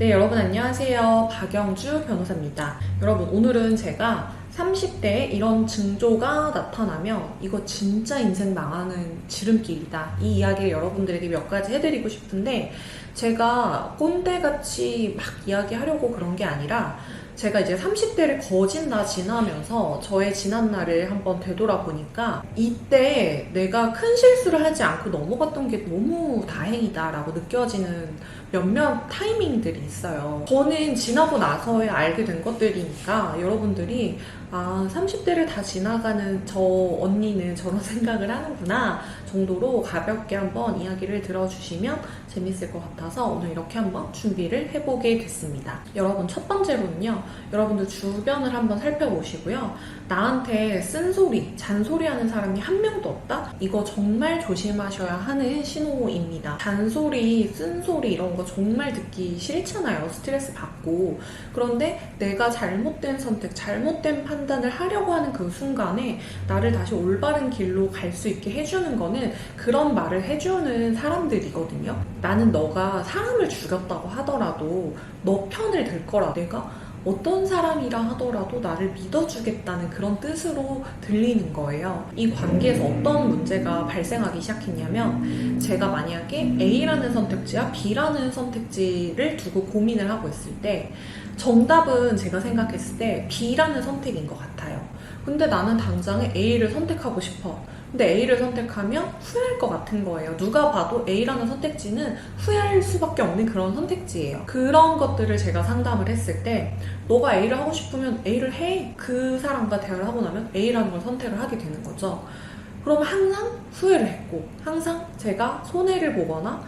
네, 여러분 안녕하세요. 박영주 변호사입니다. 여러분, 오늘은 제가 30대에 이런 징조가 나타나면 이거 진짜 인생 망하는 지름길이다. 이 이야기를 여러분들에게 몇 가지 해드리고 싶은데 제가 꼰대같이 막 이야기하려고 그런 게 아니라 제가 이제 30대를 거진 다 지나면서 저의 지난날을 한번 되돌아보니까 이때 내가 큰 실수를 하지 않고 넘어갔던 게 너무 다행이다라고 느껴지는 몇몇 타이밍들이 있어요. 저는 지나고 나서야 알게 된 것들이니까 여러분들이 아, 30대를 다 지나가는 저 언니는 저런 생각을 하는구나 정도로 가볍게 한번 이야기를 들어주시면 재밌을 것 같아 서 오늘 이렇게 한번 준비를 해보게 됐습니다. 여러분 첫 번째로는요. 여러분들 주변을 한번 살펴보시고요. 나한테 쓴소리, 잔소리하는 사람이 한 명도 없다? 이거 정말 조심하셔야 하는 신호입니다. 잔소리, 쓴소리 이런 거 정말 듣기 싫잖아요. 스트레스 받고. 그런데 내가 잘못된 선택, 잘못된 판단을 하려고 하는 그 순간에 나를 다시 올바른 길로 갈 수 있게 해주는 거는 그런 말을 해주는 사람들이거든요. 나는 너가 사람을 죽였다고 하더라도 너 편을 들 거라 내가 어떤 사람이라 하더라도 나를 믿어주겠다는 그런 뜻으로 들리는 거예요. 이 관계에서 어떤 문제가 발생하기 시작했냐면, 제가 만약에 A라는 선택지와 B라는 선택지를 두고 고민을 하고 있을 때, 정답은 제가 생각했을 때 B라는 선택인 것 같아요. 근데 나는 당장에 A를 선택하고 싶어. 근데 A를 선택하면 후회할 것 같은 거예요. 누가 봐도 A라는 선택지는 후회할 수밖에 없는 그런 선택지예요. 그런 것들을 제가 상담을 했을 때 너가 A를 하고 싶으면 A를 해. 그 사람과 대화를 하고 나면 A라는 걸 선택을 하게 되는 거죠. 그러면 항상 후회를 했고 항상 제가 손해를 보거나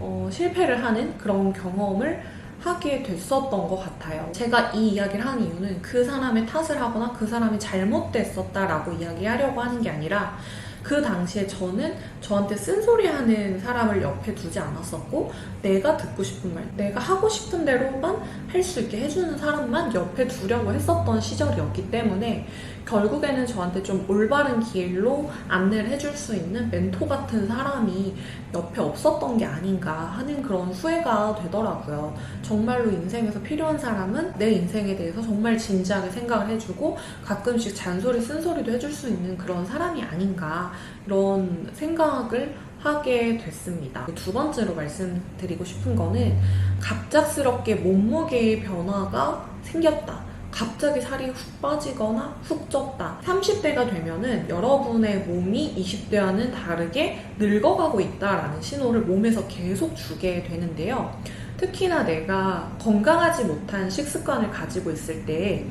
어, 실패를 하는 그런 경험을 하게 됐었던 것 같아요. 제가 이 이야기를 하는 이유는 그 사람의 탓을 하거나 그 사람이 잘못됐었다라고 이야기하려고 하는 게 아니라 그 당시에 저는 저한테 쓴소리하는 사람을 옆에 두지 않았었고 내가 듣고 싶은 말, 내가 하고 싶은 대로만 할 수 있게 해주는 사람만 옆에 두려고 했었던 시절이었기 때문에 결국에는 저한테 좀 올바른 길로 안내를 해줄 수 있는 멘토 같은 사람이 옆에 없었던 게 아닌가 하는 그런 후회가 되더라고요. 정말로 인생에서 필요한 사람은 내 인생에 대해서 정말 진지하게 생각을 해주고 가끔씩 잔소리, 쓴소리도 해줄 수 있는 그런 사람이 아닌가 이런 생각을 하게 됐습니다. 두 번째로 말씀드리고 싶은 거는 갑작스럽게 몸무게의 변화가 생겼다. 갑자기 살이 훅 빠지거나 훅 쪘다. 30대가 되면은 여러분의 몸이 20대와는 다르게 늙어가고 있다라는 신호를 몸에서 계속 주게 되는데요. 특히나 내가 건강하지 못한 식습관을 가지고 있을 때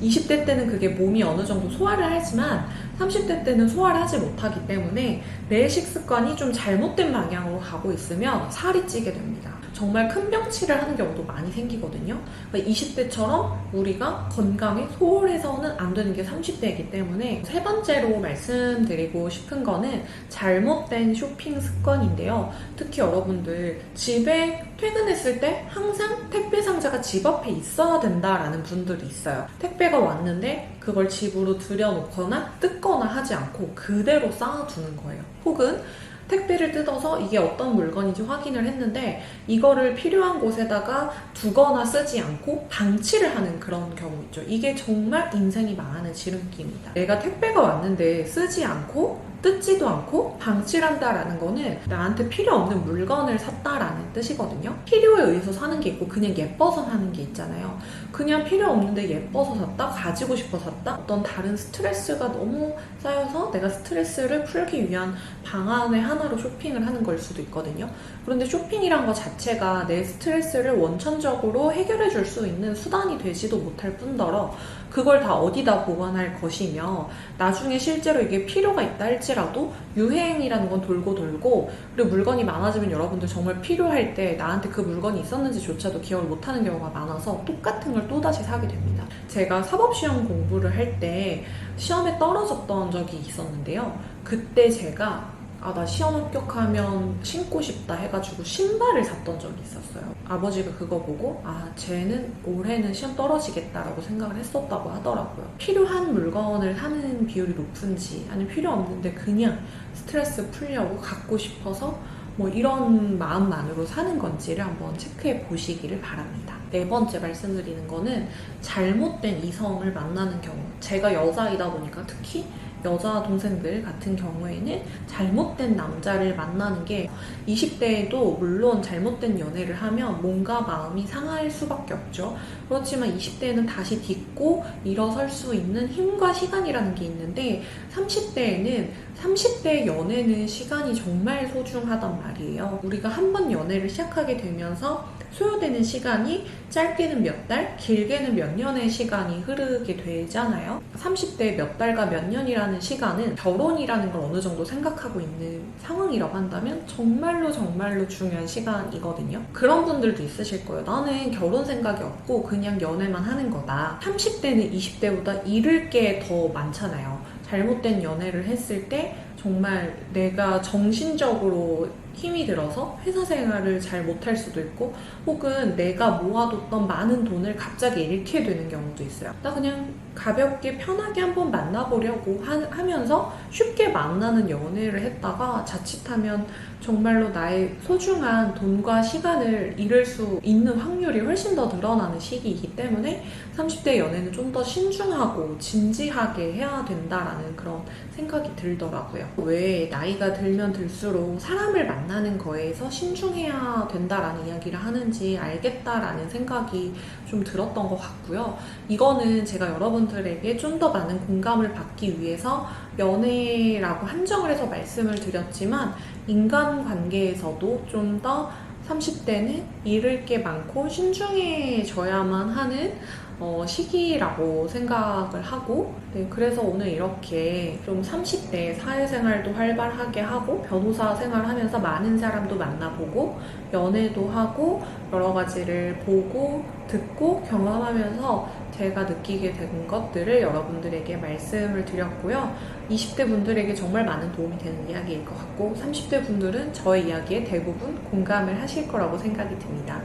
20대 때는 그게 몸이 어느 정도 소화를 하지만 30대 때는 소화를 하지 못하기 때문에 내 식습관이 좀 잘못된 방향으로 가고 있으면 살이 찌게 됩니다. 정말 큰 병치를 하는 경우도 많이 생기거든요. 20대처럼 우리가 건강에 소홀해서는 안 되는 게 30대이기 때문에 세 번째로 말씀드리고 싶은 거는 잘못된 쇼핑 습관인데요. 특히 여러분들 집에 퇴근했을 때 항상 택배 상자가 집 앞에 있어야 된다라는 분들이 있어요. 택배가 왔는데 그걸 집으로 들여놓거나 뜯거나 하지 않고 그대로 쌓아두는 거예요. 혹은 택배를 뜯어서 이게 어떤 물건인지 확인을 했는데 이거를 필요한 곳에다가 두거나 쓰지 않고 방치를 하는 그런 경우 있죠. 이게 정말 인생이 망하는 지름길입니다. 내가 택배가 왔는데 쓰지 않고 뜯지도 않고 방치한다라는 거는 나한테 필요 없는 물건을 샀다라는 뜻이거든요. 필요에 의해서 사는 게 있고 그냥 예뻐서 사는 게 있잖아요. 그냥 필요 없는데 예뻐서 샀다, 가지고 싶어 샀다, 어떤 다른 스트레스가 너무 쌓여서 내가 스트레스를 풀기 위한 방안의 하나로 쇼핑을 하는 걸 수도 있거든요. 그런데 쇼핑이란 것 자체가 내 스트레스를 원천적으로 해결해 줄 수 있는 수단이 되지도 못할 뿐더러 그걸 다 어디다 보관할 것이며 나중에 실제로 이게 필요가 있다 할지 라도 유행이라는 건 돌고 돌고 그리고 물건이 많아지면 여러분들 정말 필요할 때 나한테 그 물건이 있었는지조차도 기억을 못하는 경우가 많아서 똑같은 걸 또다시 사게 됩니다. 제가 사법시험 공부를 할 때 시험에 떨어졌던 적이 있었는데요. 그때 제가 아, 나 시험 합격하면 신고 싶다 해가지고 신발을 샀던 적이 있었어요. 아버지가 그거 보고, 아, 쟤는 올해는 시험 떨어지겠다라고 생각을 했었다고 하더라고요. 필요한 물건을 사는 비율이 높은지, 아니면 필요 없는데 그냥 스트레스 풀려고 갖고 싶어서 뭐 이런 마음만으로 사는 건지를 한번 체크해 보시기를 바랍니다. 네 번째 말씀드리는 거는 잘못된 이성을 만나는 경우. 제가 여자이다 보니까 특히 여자 동생들 같은 경우에는 잘못된 남자를 만나는 게 20대에도 물론 잘못된 연애를 하면 뭔가 마음이 상할 수밖에 없죠. 그렇지만 20대에는 다시 딛고 일어설 수 있는 힘과 시간이라는 게 있는데 30대에는 30대 연애는 시간이 정말 소중하단 말이에요. 우리가 한 번 연애를 시작하게 되면서 소요되는 시간이 짧게는 몇 달, 길게는 몇 년의 시간이 흐르게 되잖아요. 30대 몇 달과 몇 년이라는 시간은 결혼이라는 걸 어느 정도 생각하고 있는 상황이라고 한다면 정말로 정말로 중요한 시간이거든요. 그런 분들도 있으실 거예요. 나는 결혼 생각이 없고 그냥 연애만 하는 거다. 30대는 20대보다 잃을 게 더 많잖아요. 잘못된 연애를 했을 때 정말 내가 정신적으로 힘이 들어서 회사 생활을 잘 못할 수도 있고 혹은 내가 모아뒀던 많은 돈을 갑자기 잃게 되는 경우도 있어요. 나 그냥 가볍게 편하게 한번 만나보려고 하, 면서 쉽게 만나는 연애를 했다가 자칫하면 정말로 나의 소중한 돈과 시간을 잃을 수 있는 확률이 훨씬 더 늘어나는 시기이기 때문에 30대 연애는 좀 더 신중하고 진지하게 해야 된다라는 그런 생각이 들더라고요. 왜 나이가 들면 들수록 사람을 만나는 거에서 신중해야 된다라는 이야기를 하는지 알겠다라는 생각이 좀 들었던 것 같고요. 이거는 제가 여러분들에게 좀 더 많은 공감을 받기 위해서 연애라고 한정을 해서 말씀을 드렸지만 인간 관계에서도 좀더 30대는 잃을 게 많고 신중해져야만 하는 어, 시기라고 생각을 하고 네, 그래서 오늘 이렇게 좀 30대 사회생활도 활발하게 하고 변호사 생활하면서 많은 사람도 만나보고 연애도 하고 여러 가지를 보고 듣고 경험하면서 제가 느끼게 된 것들을 여러분들에게 말씀을 드렸고요. 20대 분들에게 정말 많은 도움이 되는 이야기일 것 같고 30대 분들은 저의 이야기에 대부분 공감을 하실 거라고 생각이 듭니다.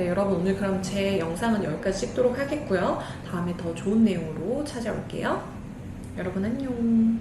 네, 여러분 오늘 그럼 제 영상은 여기까지 찍도록 하겠고요. 다음에 더 좋은 내용으로 찾아올게요. 여러분 안녕.